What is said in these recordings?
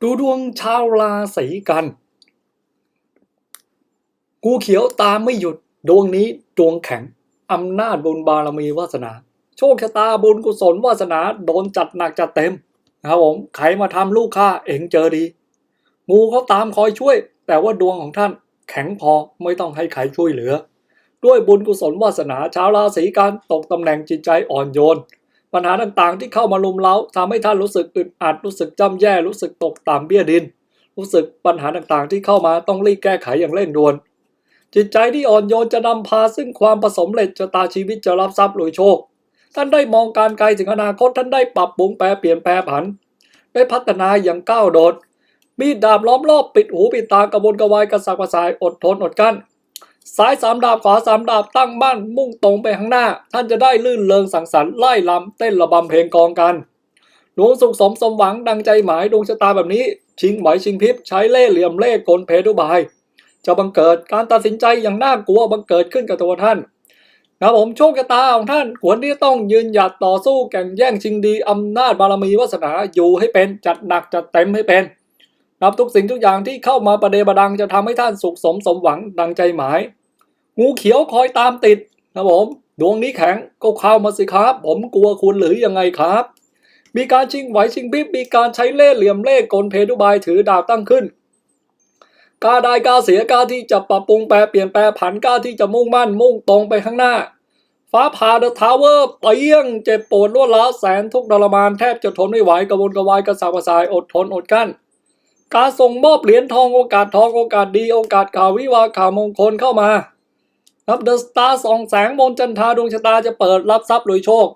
ดูดวงชาวราศีกัน กูเขียวตามไม่หยุดดวงนี้ดวงแข็งอำนาจบุญบารมีวาสนา โชคชะตาบุญกุศลวาสนา โดนจัดหนักจัดเต็มนะครับผมใครมาทำลูกค้าเองเจอดี งูเขาตามคอยช่วย แต่ว่าดวงของท่านแข็งพอไม่ต้องให้ใครช่วยเหลือ ด้วยบุญกุศลวาสนาชาวราศีกันตกตำแหน่งจิตใจอ่อนโยน ปัญหาต่างๆ ที่เข้ามาลุมเล้าทำให้ท่านรู้สึกอึดอัดรู้สึกจำแย่รู้สึกตกต่ำเบี้ยดิน รู้สึกปัญหาต่างๆ ที่เข้ามาต้องรีบแก้ไขอย่างเร่งด่วน จิตใจที่อ่อนโยนจะนำพาซึ่งความประสมเร็จชะตาชีวิตจะรับทรัพย์รวยโชค ท่านได้มองการไกลถึงอนาคตท่านได้ปรับปรุงแปรเปลี่ยนแปรผัน ได้พัฒนาอย่างก้าวโดดมีดดาบล้อมรอบปิดหูปิดตากระวนกระวายกระสับกระส่ายอดทนอดกั้น สายสามดาบขวาสามดาบตั้งมั่นมุ่งตรงไปข้างหน้า ท่านจะได้ลื่นเริงสังสรรค์ไล่ลำเต้นระบำเพลงกองกันดวงสุขสมสมหวังดังใจหมายดวงชะตาแบบนี้ ชิงไหวชิงพริบใช้เล่ห์เหลี่ยมเล่ห์กลเพทุบาย จะบังเกิดการตัดสินใจอย่างน่ากลัวบังเกิดขึ้นกับตัวท่านนะครับผมโชคชะตาของท่านควรที่ต้องยืนหยัดต่อสู้แข่งแย่งชิงดีอำนาจบารมีวาสนาอยู่ให้เป็นจัดหนักจัดเต็มให้เป็นนับทุกสิ่งทุกอย่างที่เข้ามาประเดประดังจะทำให้ท่านสุขสมสมหวังดังใจหมาย งูเขียวคอยตามติดนะผมดวงนี้แข็งก็เข้ามาสิครับ ผมกลัวคุณหรือยังไงครับ มีการชิงไหวชิงพริบมีการใช้เล่ห์เหลี่ยมเล่ห์กลเพทุบายถือดาบตั้งขึ้นกล้าได้กล้าเสียกล้าที่จะปรับปรุงแปรเปลี่ยนแปรผันกล้าที่จะมุ่งมั่นมุ่งตรงไปข้างหน้า ฟ้าผ่าเดอะทาวเวอร์เปรี้ยงเจ็บปวดรวดร้าวแสนทุกข์ทรมานแทบจะทนไม่ไหวกระวนกระวายกระสับกระส่ายอดทนอดกั้นการส่งมอบเหรียญทองโอกาสทองโอกาสดีโอกาสข่าววิวาข่าวมงคลเข้ามา ครับเดอะสตาร์สองแสงบนจันทาดวงชะตาจะเปิดรับทรัพย์รวยโชค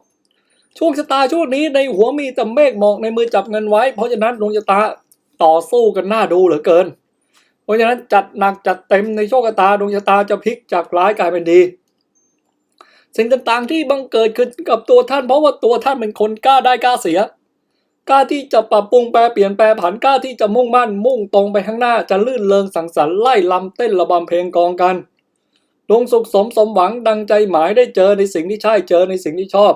ช่วงชะตาช่วงนี้ในหัวมีแต่เมฆหมอกในมือจับเงินไว้ เพราะฉะนั้นดวงชะตาต่อสู้กันหน้าดูเหลือเกิน เพราะฉะนั้นจัดหนักจัดเต็มในโชคชะตาดวงชะตาจะพลิกจากร้ายกลายเป็นดี สิ่งต่างๆที่บังเกิดขึ้นกับตัวท่าน เพราะว่าตัวท่านเป็นคนกล้าได้กล้าเสียกล้าที่จะปรับปรุงแปรเปลี่ยนแปรผันกล้าที่จะมุ่งมั่นมุ่งตรงไปข้างหน้าจะลื่นเริงสังสรรค์ไล่ลำเต้นระบำเพลงกองกัน ดวงสุขสมสมหวังดังใจหมายได้เจอในสิ่งที่ใช่เจอในสิ่งที่ชอบ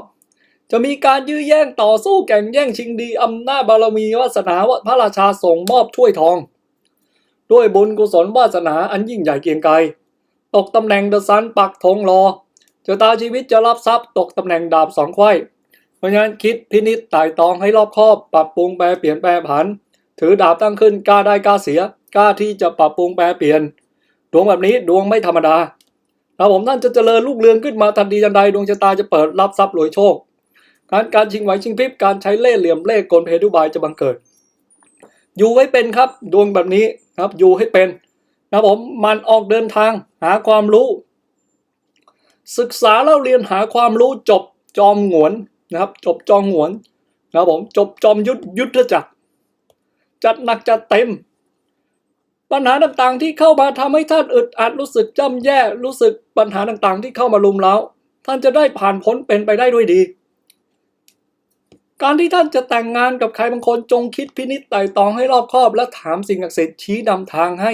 จะมีการยื้อแย่งต่อสู้แข่งแย่งชิงดีอำนาจบารมีวาสนาวพระราชาส่งมอบถ้วยทอง ด้วยบุญกุศลวาสนาอันยิ่งใหญ่เกียงไกรตกตำแหน่งเดอะซันปักธงรอชะตาชีวิตจะรับทรัพย์ตกตำแหน่งดาบสองไขว้เพราะฉะนั้นคิดพินิจไต่ตองให้รอบคอบ ปรับปรุงแปรเปลี่ยนแปรผัน ถือดาบตั้งขึ้นกล้าได้กล้าเสียกล้าที่จะปรับปรุงแปรเปลี่ยน ดวงแบบนี้ดวงไม่ธรรมดา ครับผมท่านจะเจริญรุ่งเรืองขึ้นมาทันทีทันใดดวงชะตาจะเปิดรับทรัพย์รวยโชคการการชิงไหวชิงพริบการใช้เล่ห์เหลี่ยมเล่ห์กลเพทุบายจะบังเกิด อยู่ไว้เป็นครับดวงแบบนี้ครับอยู่ให้เป็นนะผมมันออกเดินทางหาความรู้ ศึกษาเล่าเรียนหาความรู้จบจอมหงวนนะครับ จบจอมหงวนนะครับผมจบจอมยุทธยุทธจักรจัดหนักจัดเต็ม ปัญหาต่างๆ ที่เข้ามาทำให้ท่านอึดอัดรู้สึกจำแย่รู้สึกปัญหาต่างๆ ที่เข้ามาลุมเล้าท่านจะได้ผ่านพ้นเป็นไปได้ด้วยดี การที่ท่านจะแต่งงานกับใครบางคนจงคิดพินิจไต่ตองให้รอบคอบ และถามสิ่งศักดิ์สิทธิ์ชี้นำทางให้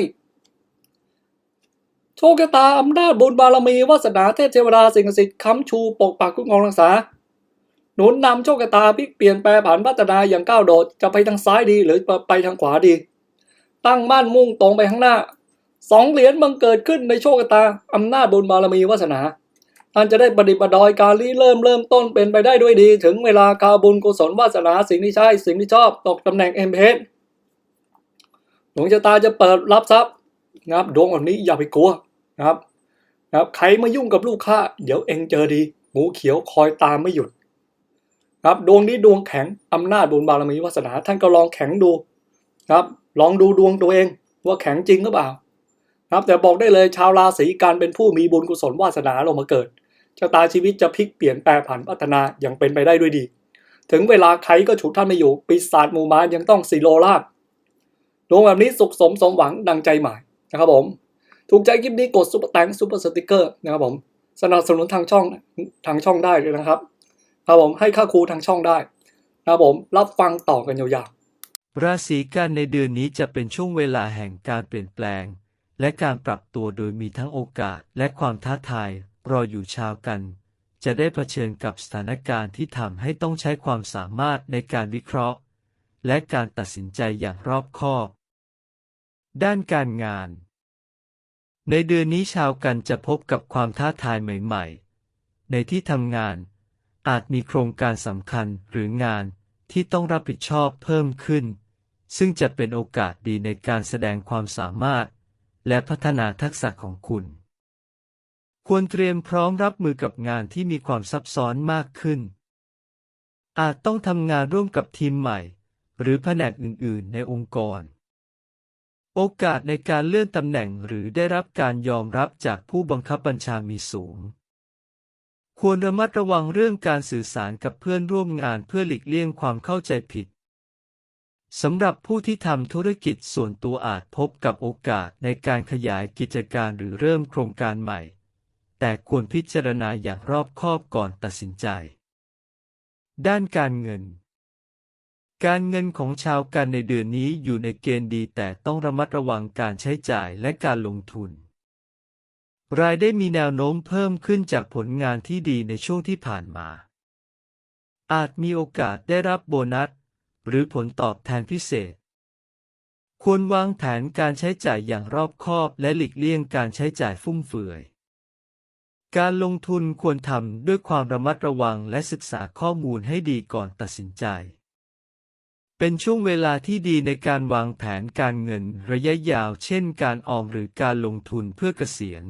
โชคชะตาอำนาจบุญบารมีวาสนาเทพเทวดาสิ่งศักดิ์สิทธิ์ค้ำชูปกปักคุ้มครองรักษาหนุนนำโชคชะตาพลิกเปลี่ยนแปลผันพัฒนาอย่างก้าวโดดจะไปทางซ้ายดีหรือไปทางขวาดี ตั้งมั่นมุ่งตรงไปข้างหน้าสองเหรียญบังเกิดขึ้นในโชคชะตาอำนาจบุญบารมีวาสนาท่านจะได้ประดิษฐ์ประดอยการรีเริ่มเริ่มต้นเป็นไปได้ด้วยดี ถึงเวลาคาบุญกุศลวาสนาสิ่งที่ใช่สิ่งที่ชอบตกตำแหน่งเอ็มเพดวงชะตาจะเปิดรับทรัพย์นะครับดวงแบบนี้อย่าไปกลัวนะครับนะครับใครมายุ่งกับลูกค้า เดี๋ยวเองเจอดีงูเขียวคอยตามไม่หยุดครับดวงนี้ดวงแข็งอำนาจบุญบารมีวาสนาท่านก็ลองแข็งดูครับ ลองดูดวงตัวเองว่าแข็งจริงหรือเปล่านะครับแต่บอกได้เลยชาวราศีกันเป็นผู้มีบุญกุศลวาสนาลงมาเกิดชะตาชีวิตจะพลิกเปลี่ยนแปลผันพัฒนาอย่างเป็นไปได้ด้วยดี ถึงเวลาใครก็ฉุดท่านไม่อยู่ปีศาจมูมารยังต้องสีโลราบดวงแบบนี้สุขสมสมหวังดังใจหมายนะครับผม ถูกใจคลิปนี้กดซุปเปอร์แตงซุปเปอร์สติกเกอร์นะครับผมสนับสนุนทางช่องทางช่องได้เลยนะครับครับผมให้ค่าครูทางช่องได้นะครับผมรับฟังต่อกันยาวๆ ราศีกันในเดือนนี้จะเป็นช่วงเวลาแห่งการเปลี่ยนแปลง และการปรับตัวโดยมีทั้งโอกาสและความท้าทายรออยู่ชาวกัน จะได้เผชิญกับสถานการณ์ที่ทำให้ต้องใช้ความสามารถในการวิเคราะห์ และการตัดสินใจอย่างรอบคอบ ด้านการงาน ในเดือนนี้ชาวกันจะพบกับความท้าทายใหม่ๆ ในที่ทำงาน อาจมีโครงการสำคัญหรืองานที่ต้องรับผิดชอบเพิ่มขึ้น ซึ่งจะเป็นโอกาสดีในการแสดงความสามารถ และพัฒนาทักษะของคุณ ควรเตรียมพร้อมรับมือกับงานที่มีความซับซ้อนมากขึ้น อาจต้องทำงานร่วมกับทีมใหม่ หรือแผนกอื่น ๆ ในองค์กร โอกาสในการเลื่อนตำแหน่งหรือได้รับการยอมรับจากผู้บังคับบัญชามีสูงควรระมัดระวังเรื่องการสื่อสารกับเพื่อนร่วมงานเพื่อหลีกเลี่ยงความเข้าใจผิด สำหรับผู้ที่ทำธุรกิจส่วนตัวอาจพบกับโอกาสในการขยายกิจการหรือเริ่มโครงการใหม่ แต่ควรพิจารณาอย่างรอบคอบก่อนตัดสินใจ ด้านการเงิน การเงินของชาวกันในเดือนนี้อยู่ในเกณฑ์ดีแต่ต้องระมัดระวังการใช้จ่ายและการลงทุน รายได้มีแนวโน้มเพิ่มขึ้นจากผลงานที่ดีในช่วงที่ผ่านมาอาจมีโอกาสได้รับโบนัส หรือผลตอบแทนพิเศษ ควรวางแผนการใช้จ่ายอย่างรอบคอบและหลีกเลี่ยงการใช้จ่ายฟุ่มเฟือย การลงทุนควรทำด้วยความระมัดระวังและศึกษาข้อมูลให้ดีก่อนตัดสินใจ เป็นช่วงเวลาที่ดีในการวางแผนการเงินระยะยาวเช่นการออมหรือการลงทุนเพื่อเกษียณ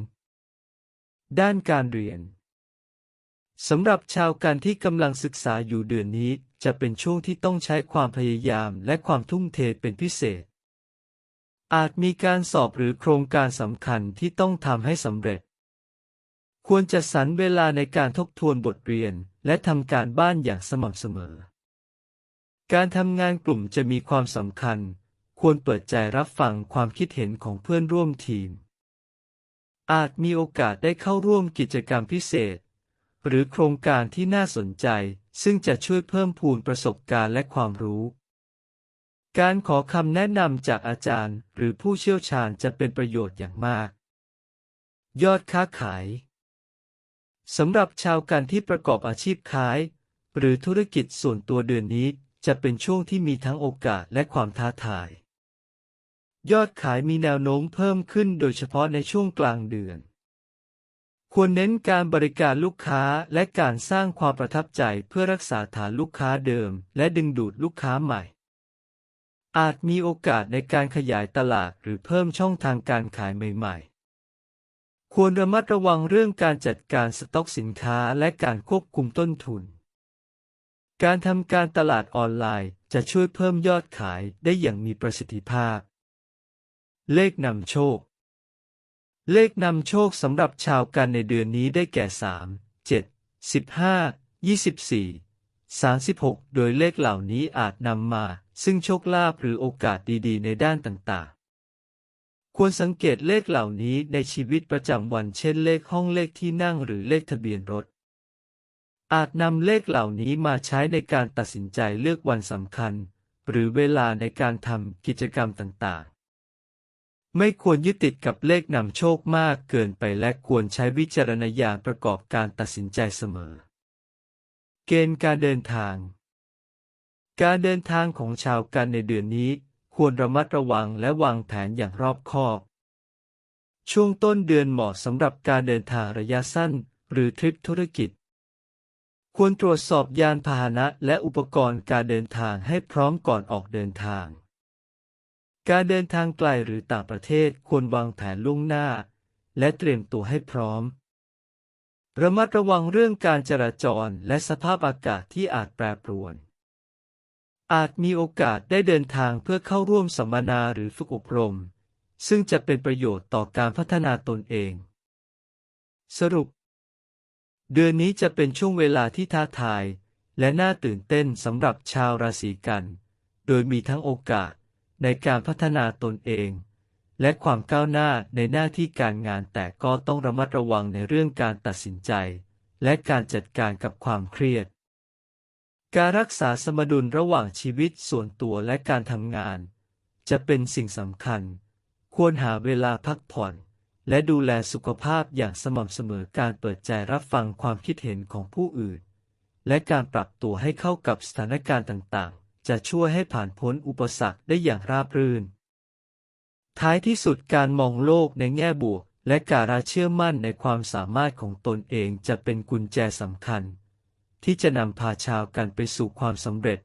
ด้านการเรียน สำหรับชาวกันที่กำลังศึกษาอยู่เดือนนี้ จะเป็นช่วงที่ต้องใช้ความพยายามและความทุ่มเทเป็นพิเศษ อาจมีการสอบหรือโครงการสำคัญที่ต้องทำให้สำเร็จ ควรจัดสรรเวลาในการทบทวนบทเรียนและทำการบ้านอย่างสม่ำเสมอ การทำงานกลุ่มจะมีความสำคัญ ควรเปิดใจรับฟังความคิดเห็นของเพื่อนร่วมทีม อาจมีโอกาสได้เข้าร่วมกิจกรรมพิเศษ หรือโครงการที่น่าสนใจ ซึ่งจะช่วยเพิ่มพูนประสบการณ์และความรู้ การขอคำแนะนำจากอาจารย์ หรือผู้เชี่ยวชาญจะเป็นประโยชน์อย่างมาก ยอดค้าขายสำหรับชาวกันที่ประกอบอาชีพขาย หรือธุรกิจส่วนตัวเดือนนี้จะเป็นช่วงที่มีทั้งโอกาสและความท้าทาย ยอดขายมีแนวโน้มเพิ่มขึ้นโดยเฉพาะในช่วงกลางเดือน ควรเน้นการบริการลูกค้าและการสร้างความประทับใจเพื่อรักษาฐานลูกค้าเดิม และดึงดูดลูกค้าใหม่ อาจมีโอกาสในการขยายตลาดหรือเพิ่มช่องทางการขายใหม่ ๆ ควรระมัดระวังเรื่องการจัดการสต็อกสินค้าและการควบคุมต้นทุน การทำการตลาดออนไลน์จะช่วยเพิ่มยอดขายได้อย่างมีประสิทธิภาพ เลขนำโชค เลขนำโชคสำหรับชาวกันในเดือนนี้ได้แก่ 3 7 15 24 36 โดยเลขเหล่านี้อาจนำมา ซึ่งโชคลาภหรือโอกาสดีๆ ในด้านต่างๆ ควรสังเกตเลขเหล่านี้ในชีวิตประจำวันเช่นเลขห้องเลขที่นั่งหรือเลขทะเบียนรถ อาจนำเลขเหล่านี้มาใช้ในการตัดสินใจเลือกวันสำคัญ หรือเวลาในการทำกิจกรรมต่างๆ ไม่ควรยึดติดกับเลขนำโชคมากเกินไปและควรใช้วิจารณญาณประกอบการตัดสินใจเสมอ เกณฑ์การเดินทาง การเดินทางของชาวกันในเดือนนี้ ควรระมัดระวังและวางแผนอย่างรอบคอบ ช่วงต้นเดือนเหมาะสำหรับการเดินทางระยะสั้น หรือทริปธุรกิจ ควรตรวจสอบยานพาหนะและอุปกรณ์การเดินทางให้พร้อมก่อนออกเดินทาง การเดินทางไกลหรือต่างประเทศควรวางแผนล่วงหน้า และเตรียมตัวให้พร้อม ระมัดระวังเรื่องการจราจรและสภาพอากาศที่อาจแปรปรวน อาจมีโอกาสได้เดินทางเพื่อเข้าร่วมสัมมนาหรือฝึกอบรม ซึ่งจะเป็นประโยชน์ต่อการพัฒนาตนเอง สรุป เดือนนี้จะเป็นช่วงเวลาที่ท้าทาย และน่าตื่นเต้นสำหรับชาวราศีกัน โดยมีทั้งโอกาส ในการพัฒนาตนเอง และความก้าวหน้าในหน้าที่การงานแต่ก็ต้องระมัดระวังในเรื่องการตัดสินใจ และการจัดการกับความเครียด การรักษาสมดุลระหว่างชีวิตส่วนตัวและการทำงาน จะเป็นสิ่งสำคัญ ควรหาเวลาพักผ่อนและดูแลสุขภาพอย่างสม่ำเสมอการเปิดใจรับฟังความคิดเห็นของผู้อื่น และการปรับตัวให้เข้ากับสถานการณ์ต่าง จะช่วยให้ผ่านพ้นอุปสรรคได้อย่างราบรื่น ท้ายที่สุดการมองโลกในแง่บวก และการเชื่อมั่นในความสามารถของตนเองจะเป็นกุญแจสำคัญ ที่จะนำพาชาวกันไปสู่ความสำเร็จ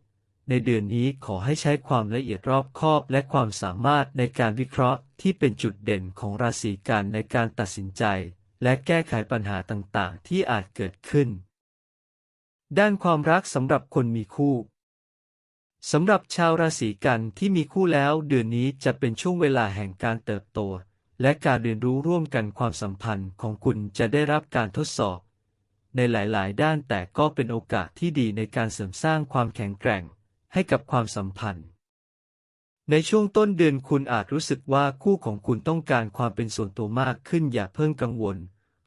ในเดือนนี้ขอให้ใช้ความละเอียดรอบคอบและความสามารถในการวิเคราะห์ที่เป็นจุดเด่นของราศีกันในการตัดสินใจ และแก้ไขปัญหาต่างๆ ที่อาจเกิดขึ้น ด้านความรักสำหรับคนมีคู่ สำหรับชาวราศีกันที่มีคู่แล้วเดือนนี้จะเป็นช่วงเวลาแห่งการเติบโต และการเรียนรู้ร่วมกันความสัมพันธ์ของคุณจะได้รับการทดสอบ ในหลาย ๆ ด้านแต่ก็เป็นโอกาสที่ดีในการเสริมสร้างความแข็งแกร่งให้กับความสัมพันธ์ ในช่วงต้นเดือนคุณอาจรู้สึกว่าคู่ของคุณต้องการความเป็นส่วนตัวมากขึ้นอย่าเพิ่งกังวล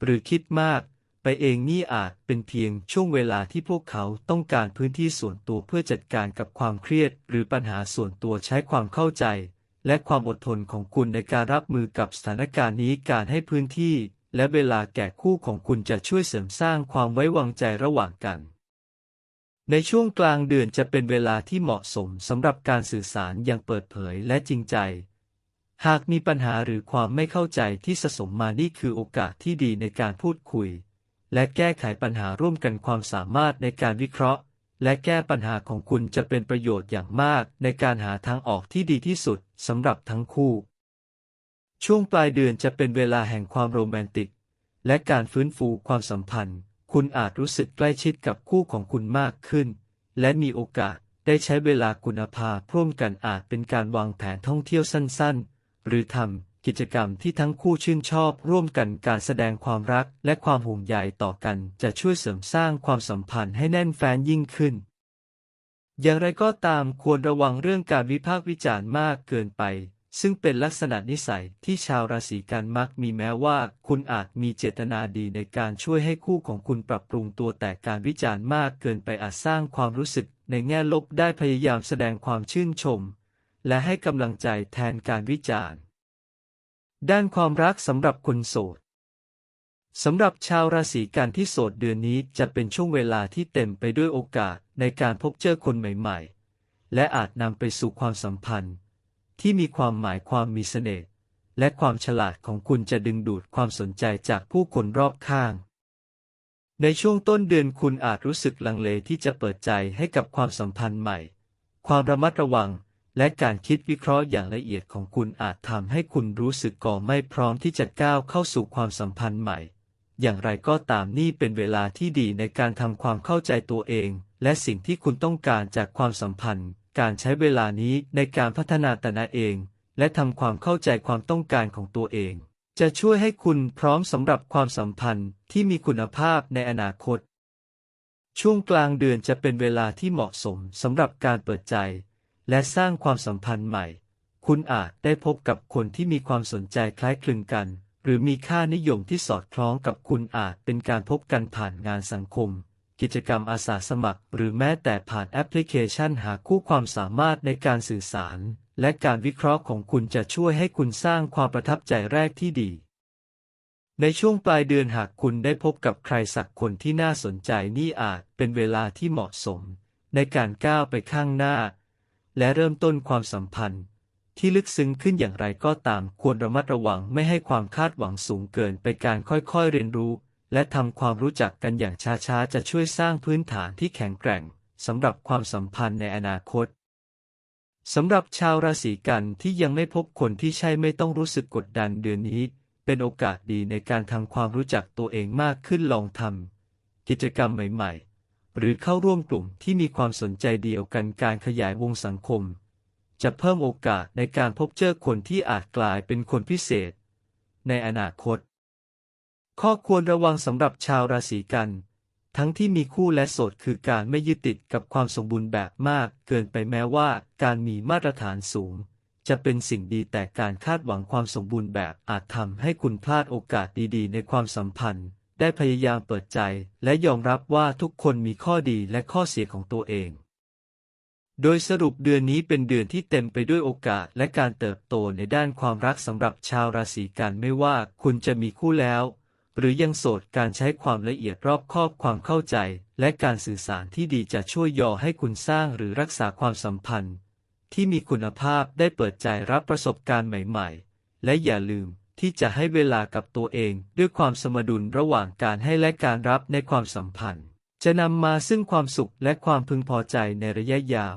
หรือคิดมาก ไปเองนี่อาจเป็นเพียงช่วงเวลาที่พวกเขาต้องการพื้นที่ส่วนตัวเพื่อจัดการกับความเครียด หรือปัญหาส่วนตัวใช้ความเข้าใจ และความอดทนของคุณในการรับมือกับสถานการณ์นี้การให้พื้นที่ และเวลาแก่คู่ของคุณจะช่วยเสริมสร้างความไว้วางใจระหว่างกันในช่วงกลางเดือนจะเป็นเวลาที่เหมาะสมสำหรับการสื่อสารอย่างเปิดเผยและจริงใจ หากมีปัญหาหรือความไม่เข้าใจที่สะสมมานี่คือโอกาสที่ดีในการพูดคุย และแก้ไขปัญหาร่วมกันความสามารถในการวิเคราะห์ และแก้ปัญหาของคุณจะเป็นประโยชน์อย่างมาก ในการหาทางออกที่ดีที่สุดสำหรับทั้งคู่ ช่วงปลายเดือนจะเป็นเวลาแห่งความโรแมนติก และการฟื้นฟูความสัมพันธ์ คุณอาจรู้สึกใกล้ชิดกับคู่ของคุณมากขึ้น และมีโอกาสได้ใช้เวลาคุณภาพร่วมกันอาจเป็นการวางแผนท่องเที่ยวสั้นๆ หรือทำ กิจกรรมที่ทั้งคู่ชื่นชอบร่วมกันการแสดงความรักและความห่วงใยต่อกันจะช่วยเสริมสร้างความสัมพันธ์ให้แน่นแฟ้นยิ่งขึ้น อย่างไรก็ตามควรระวังเรื่องการวิพากษ์วิจารณ์มากเกินไป ซึ่งเป็นลักษณะนิสัยที่ชาวราศีกันมักมีแม้ว่า คุณอาจมีเจตนาดีในการช่วยให้คู่ของคุณปรับปรุงตัวแต่การวิจารณ์มากเกินไปอาจสร้างความรู้สึกในแง่ลบได้พยายามแสดงความชื่นชม และให้กำลังใจแทนการวิจารณ์ ด้านความรักสำหรับคนโสดสำหรับชาวราศีกันที่โสดเดือนนี้จะเป็นช่วงเวลาที่เต็มไปด้วยโอกาสในการพบเจอคนใหม่ๆ และอาจนำไปสู่ความสัมพันธ์ ที่มีความหมายความมีเสน่ห์และความฉลาดของคุณจะดึงดูดความสนใจจากผู้คนรอบข้าง ในช่วงต้นเดือนคุณอาจรู้สึกลังเลที่จะเปิดใจให้กับความสัมพันธ์ใหม่ ความระมัดระวัง และการคิดวิเคราะห์อย่างละเอียดของคุณอาจทำให้คุณรู้สึกก่อไม่พร้อมที่จะก้าวเข้าสู่ความสัมพันธ์ใหม่ อย่างไรก็ตามนี่เป็นเวลาที่ดีในการทำความเข้าใจตัวเอง และสิ่งที่คุณต้องการจากความสัมพันธ์ การใช้เวลานี้ในการพัฒนาตนเอง และทำความเข้าใจความต้องการของตัวเอง จะช่วยให้คุณพร้อมสำหรับความสัมพันธ์ที่มีคุณภาพในอนาคต ช่วงกลางเดือนจะเป็นเวลาที่เหมาะสมสำหรับการเปิดใจ และสร้างความสัมพันธ์ใหม่ คุณอาจได้พบกับคนที่มีความสนใจคล้ายคลึงกัน หรือมีค่านิยมที่สอดคล้องกับคุณอาจเป็นการพบกันผ่านงานสังคม กิจกรรมอาสาสมัคร หรือแม้แต่ผ่านแอปพลิเคชันหาคู่ความสามารถในการสื่อสาร และการวิเคราะห์ของคุณจะช่วยให้คุณสร้างความประทับใจแรกที่ดีในช่วงปลายเดือนหากคุณได้พบกับใครสักคนที่น่าสนใจนี่อาจเป็นเวลาที่เหมาะสม ในการก้าวไปข้างหน้า และเริ่มต้นความสัมพันธ์ ที่ลึกซึ้งขึ้นอย่างไรก็ตามควรระมัดระวังไม่ให้ความคาดหวังสูงเกินไปการค่อยๆเรียนรู้ และทำความรู้จักกันอย่างช้าๆ จะช่วยสร้างพื้นฐานที่แข็งแกร่งสำหรับความสัมพันธ์ในอนาคตสำหรับชาวราศีกันที่ยังไม่พบคนที่ใช่ไม่ต้องรู้สึกกดดันเดือนนี้ เป็นโอกาสดีในการทำความรู้จักตัวเองมากขึ้นลองทำกิจกรรมใหม่ๆ หรือเข้าร่วมกลุ่มที่มีความสนใจเดียวกันการขยายวงสังคม จะเพิ่มโอกาสในการพบเจอคนที่อาจกลายเป็นคนพิเศษ ในอนาคต ข้อควรระวังสำหรับชาวราศีกัน ทั้งที่มีคู่และโสดคือการไม่ยึดติดกับความสมบูรณ์แบบมาก เกินไปแม้ว่าการมีมาตรฐานสูง จะเป็นสิ่งดีแต่การคาดหวังความสมบูรณ์แบบอาจทำให้คุณพลาดโอกาสดีๆ ในความสัมพันธ์ ได้พยายามเปิดใจและยอมรับว่าทุกคนมีข้อดีและข้อเสียของตัวเอง โดยสรุปเดือนนี้เป็นเดือนที่เต็มไปด้วยโอกาสและการเติบโตในด้านความรักสำหรับชาวราศีกันไม่ว่าคุณจะมีคู่แล้ว หรือยังโสดการใช้ความละเอียดรอบคอบความเข้าใจ และการสื่อสารที่ดีจะช่วยย่อให้คุณสร้างหรือรักษาความสัมพันธ์ ที่มีคุณภาพได้เปิดใจรับประสบการณ์ใหม่ ๆ และอย่าลืม ที่จะให้เวลากับตัวเอง ด้วยความสมดุลระหว่างการให้และการรับในความสัมพันธ์ จะนำมาซึ่งความสุขและความพึงพอใจในระยะยาว